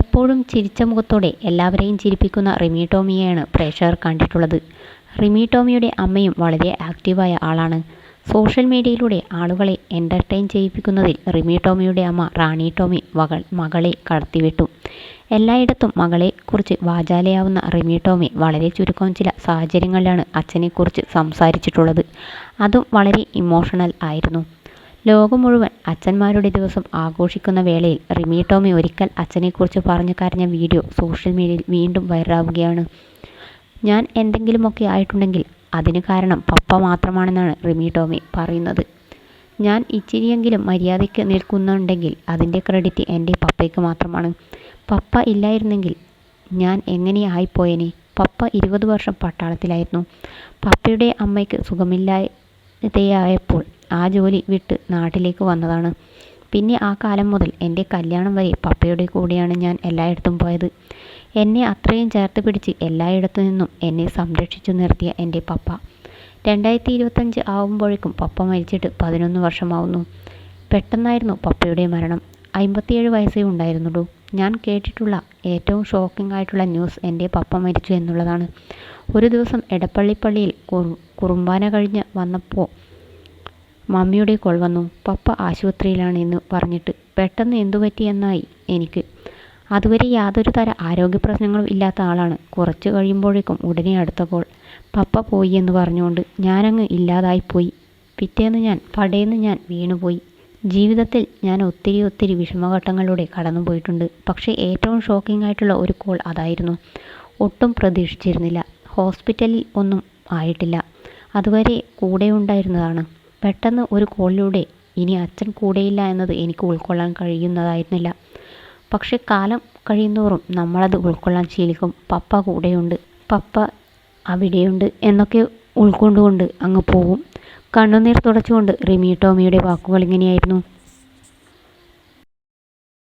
എപ്പോഴും ചിരിച്ച മുഖത്തോടെ എല്ലാവരെയും ചിരിപ്പിക്കുന്ന റിമി ടോമിയെയാണ് പ്രേക്ഷകർ കണ്ടിട്ടുള്ളത്. റിമി ടോമിയുടെ അമ്മയും വളരെ ആക്റ്റീവായ ആളാണ്. സോഷ്യൽ മീഡിയയിലൂടെ ആളുകളെ എന്റർടൈൻ ചെയ്യിപ്പിക്കുന്നതിൽ റിമി ടോമിയുടെ അമ്മ റാണി ടോമി മകൾ മകളെ കടത്തിവിട്ടു. എല്ലായിടത്തും മകളെക്കുറിച്ച് വാചാലയാവുന്ന റിമി ടോമി വളരെ ചുരുക്കം ചില സാഹചര്യങ്ങളിലാണ് അച്ഛനെക്കുറിച്ച് സംസാരിച്ചിട്ടുള്ളത്. അതും വളരെ ഇമോഷണൽ ആയിരുന്നു. ലോകം മുഴുവൻ അച്ഛന്മാരുടെ ദിവസം ആഘോഷിക്കുന്ന വേളയിൽ റിമി ടോമി ഒരിക്കൽ അച്ഛനെക്കുറിച്ച് പറഞ്ഞു കരഞ്ഞ വീഡിയോ സോഷ്യൽ മീഡിയയിൽ വീണ്ടും വൈറലാവുകയാണ്. ഞാൻ എന്തെങ്കിലുമൊക്കെ ആയിട്ടുണ്ടെങ്കിൽ അതിന് കാരണം പപ്പ മാത്രമാണെന്നാണ് റിമി ടോമി പറയുന്നത്. ഞാൻ ഇച്ചിരിയെങ്കിലും മര്യാദയ്ക്ക് നിൽക്കുന്നുണ്ടെങ്കിൽ അതിന്റെ ക്രെഡിറ്റ് എന്റെ പപ്പയ്ക്ക് മാത്രമാണ്. പപ്പ ഇല്ലായിരുന്നെങ്കിൽ ഞാൻ എങ്ങനെ എങ്ങനെയായിപ്പോയേനെ പപ്പ ഇരുപത് വർഷം പട്ടാളത്തിലായിരുന്നു. പപ്പയുടെ അമ്മയ്ക്ക് സുഖമില്ലാതെയായപ്പോൾ ആ ജോലി വിട്ട് നാട്ടിലേക്ക് വന്നതാണ്. പിന്നെ ആ കാലം മുതൽ എന്റെ കല്യാണം വരെ പപ്പയുടെ കൂടെയാണ് ഞാൻ എല്ലായിടത്തും പോയത്. എന്നെ അത്രയും ചേർത്ത് പിടിച്ച് എല്ലായിടത്തു നിന്നും എന്നെ സംരക്ഷിച്ചു നിർത്തിയ എന്റെ പപ്പ. രണ്ടായിരത്തി ഇരുപത്തഞ്ച് ആവുമ്പോഴേക്കും പപ്പ മരിച്ചിട്ട് പതിനൊന്ന് വർഷമാവുന്നു. പെട്ടെന്നായിരുന്നു പപ്പയുടെ മരണം. അമ്പത്തിയേഴ് വയസ്സേ ഉണ്ടായിരുന്നുള്ളൂ. ഞാൻ കേട്ടിട്ടുള്ള ഏറ്റവും ഷോക്കിംഗ് ആയിട്ടുള്ള ന്യൂസ് എന്റെ പപ്പ മരിച്ചു എന്നുള്ളതാണ്. ഒരു ദിവസം എടപ്പള്ളിപ്പള്ളിയിൽ കുറുമ്പാന കഴിഞ്ഞ് വന്നപ്പോൾ മമ്മിയുടെ കോൾ വന്നു. പപ്പ ആശുപത്രിയിലാണ് എന്ന് പറഞ്ഞിട്ട് പെട്ടെന്ന് എന്തു പറ്റിയെന്നായി എനിക്ക്. അതുവരെ യാതൊരു തര ആരോഗ്യ പ്രശ്നങ്ങളും ഇല്ലാത്ത ആളാണ്. കുറച്ച് കഴിയുമ്പോഴേക്കും ഉടനെ അടുത്ത കോൾ. പപ്പ പോയി എന്ന് പറഞ്ഞുകൊണ്ട് ഞാനങ്ങ് ഇല്ലാതായിപ്പോയി പിറ്റേന്ന് ഞാൻ പടേന്ന് ഞാൻ വീണുപോയി. ജീവിതത്തിൽ ഞാൻ ഒത്തിരി ഒത്തിരി വിഷമഘട്ടങ്ങളിലൂടെ കടന്നു പോയിട്ടുണ്ട് പക്ഷേ ഏറ്റവും ഷോക്കിംഗ് ആയിട്ടുള്ള ഒരു കോൾ അതായിരുന്നു. ഒട്ടും പ്രതീക്ഷിച്ചിരുന്നില്ല. ഹോസ്പിറ്റലിൽ ഒന്നും ആയിട്ടില്ല. അതുവരെ കൂടെ ഉണ്ടായിരുന്നതാണ് പെട്ടെന്ന് ഒരു കോളിലൂടെ ഇനി അച്ഛൻ കൂടെയില്ല എന്നത് എനിക്ക് ഉൾക്കൊള്ളാൻ കഴിയുന്നതായിരുന്നില്ല. പക്ഷെ കാലം കഴിയുന്തോറും നമ്മളത് ഉൾക്കൊള്ളാൻ ശീലിക്കും. പപ്പ കൂടെയുണ്ട്. പപ്പ അവിടെയുണ്ട് എന്നൊക്കെ ഉൾക്കൊണ്ടുകൊണ്ട് അങ്ങ് പോകും കണ്ണുനീർ തുടച്ചുകൊണ്ട് റിമി ടോമിയുടെ വാക്കുകൾ ഇങ്ങനെയായിരുന്നു.